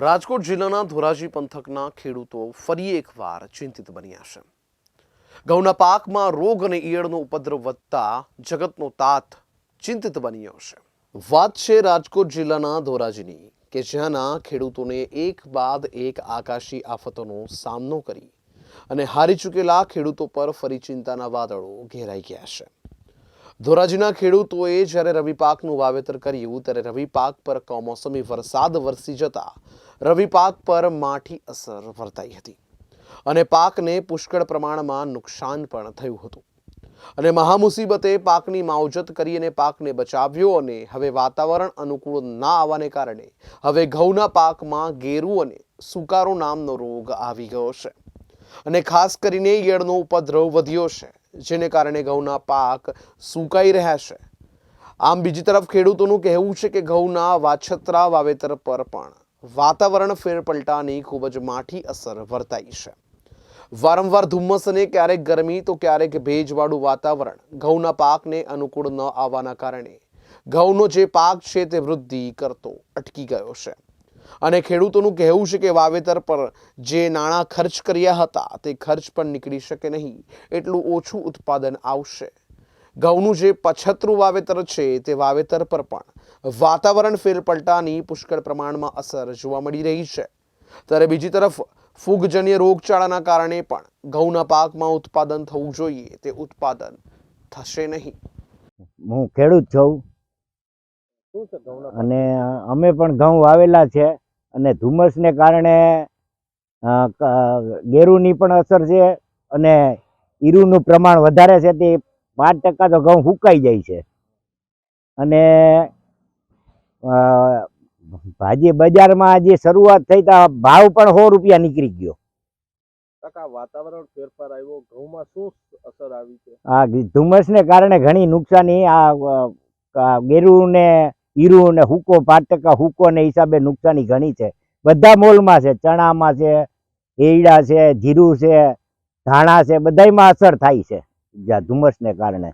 રાજકોટ જિલ્લાના ધોરાજી પંથકના ખેડૂતો ફરી એકવાર ચિંતિત બન્યા છે. ઘઉંના પાકમાં રોગ અને ઈયળનો ઉપદ્રવ વધતા જગતનો તાત ચિંતિત બન્યો છે. વાત છે રાજકોટ જિલ્લાના ધોરાજીની, કે જ્યાંના ખેડૂતોને એક બાદ એક આકાશી આફતોનો સામનો કરી અને હારી ચૂકેલા ખેડૂતો પર ફરી ચિંતાના વાદળો ઘેરાઈ ગયા છે. ધોરાજીના ખેડૂતોએ જ્યારે રવિ પાકનું વાવેતર કર્યું, ત્યારે રવિ પાક પર કમોસમી વરસાદ વરસી જતા રવિ પાક પર માઠી અસર વર્તાઈ હતી અને પાકને પુષ્કળ પ્રમાણમાં નુકસાન પણ થયું હતું. અને મહામુસીબતે પાકની માવજત કરી અને પાકને બચાવ્યો અને હવે વાતાવરણ અનુકૂળ ના આવવાને કારણે હવે ઘઉંના પાકમાં ગેરુ અને સુકારો નામનો રોગ આવી ગયો છે. અને ખાસ કરીને ઈયળનો ઉપદ્રવ વધ્યો છે. જેને કારણે ઘઉંના પાક સુકાઈ રહ્યા છે. આમ બીજી તરફ ખેડૂતોનું કહેવું છે કે ઘઉંના વાછતરા વાવેતર પર પણ વાતાવરણ ફેરપલટાની ખૂબ જ માઠી અસર વર્તાઈ છે. વારંવાર ધુમ્મસ અને ક્યારેક ગરમી તો ક્યારેક ભેજવાળું વાતાવરણ ઘઉંના પાકને અનુકૂળ ન આવવાના કારણે ઘઉંનો જે પાક છે તે વૃદ્ધિ કરતો અટકી ગયો છે. અને ખેડૂતોનું કહેવું છે કે વાવેતર પર જે નાણાં ખર્ચ કર્યા હતા તે ખર્ચ પણ નીકળી શકે નહીં. એટલું ઓછું ઉત્પાદન આવશે. ઘઉંનું જે પછતરું વાવેતર છે તે વાવેતર પર પણ વાતાવરણ ફેરપલટાની પુષ્કળ પ્રમાણમાં અસર જોવા મળી રહી છે. ત્યારે બીજી તરફ, ફૂગજન્ય રોગચાળાના કારણે પણ ઘઉંના પાકમાં ઉત્પાદન થવું જોઈએ. તે ઉત્પાદન થશે નહીં. હું ખેડૂત છું. અને અમે પણ ઘઉં વાવેલા છે અને ધુમ્મસને કારણે ગેરુની પણ અસર છે અને ઈરુનું પ્રમાણ વધારે છે તે પાંચ ટકા તો ઘઉં સુકાઈ જાય છે. અને ભાજી બજારમાં આજે શરૂઆત થઈ તો ભાવ પણ સો રૂપિયા નીકળી ગયો. કાકા વાતાવરણ ફેરફાર આવ્યો ઘઉંમાં શું અસર આવી છે? આ ધુમ્મસને કારણે ઘણી નુકસાની આ ગેરુને ઈરુ ને હુકો પાંચ ટકા હુકો ને હિસાબે નુકસાની ઘણી છે. બધા મોલમાં છે, ચણામાં છે એડા છે જીરું છે, ધાણા છે બધામાં અસર થાય છે. ધુમ્મસને કારણે.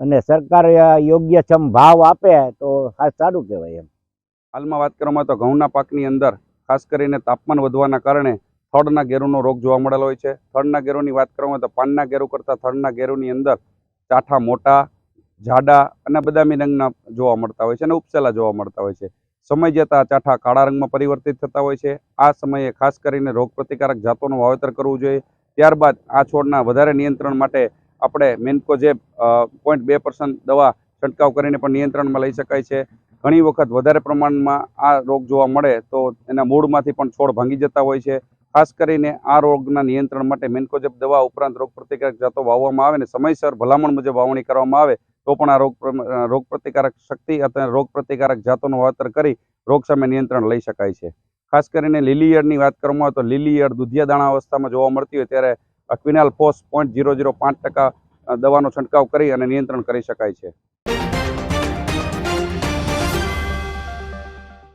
અને સરકાર યોગ્યક્ષમ ભાવ આપે તો ખાસ સારું કહેવાય એમ. હાલમાં વાત કરવામાં તો ઘઉંના પાકની અંદર ખાસ કરીને તાપમાન વધવાના કારણે થડના ગેરુનો રોગ જોવા મળેલો હોય છે. થડના ગેરુની વાત કરવામાં તો પાનના ગેરુ કરતાં થડના ગેરુની અંદર ચાઠા મોટા જાડા અને બદામી રંગના જોવા મળતા હોય છે અને ઉપસેલા જોવા મળતા હોય છે. સમય જતાં ચાઠા કાળા રંગમાં પરિવર્તિત થતા હોય છે. આ સમયે ખાસ કરીને રોગપ્રતિકારક જાતોનું વાવેતર કરવું જોઈએ. ત્યારબાદ આ છોડના વધારે નિયંત્રણ માટે આપણે મેન્કોજેબ પોઈન્ટ બે પર્સન્ટ દવા છંટકાવ કરીને પણ નિયંત્રણમાં લઈ શકાય છે. ઘણી વખત વધારે પ્રમાણમાં આ રોગ જોવા મળે તો એના મૂળમાંથી પણ છોડ ભાંગી જતા હોય છે. ખાસ કરીને આ રોગના નિયંત્રણ માટે મેન્કોજેબ દવા ઉપરાંત રોગ પ્રતિકારક જાતો વાવવામાં આવે ને સમયસર ભલામણ મુજબ વાવણી કરવામાં આવે તો પણ આ રોગ રોગ પ્રતિકારક શક્તિ અથવા રોગ પ્રતિકારક જાતોનું વાવતર કરી રોગ સામે નિયંત્રણ લઈ શકાય છે. ખાસ કરીને લીલી ઈયળની વાત કરવામાં તો લીલી ઈયળ દુધિયા દાણા અવસ્થામાં જોવા મળતી હોય ત્યારે quinalphos point zero zero પાંચ ટકા દવાનો છંટકાવ કરી અને નિયંત્રણ કરી શકાય છે.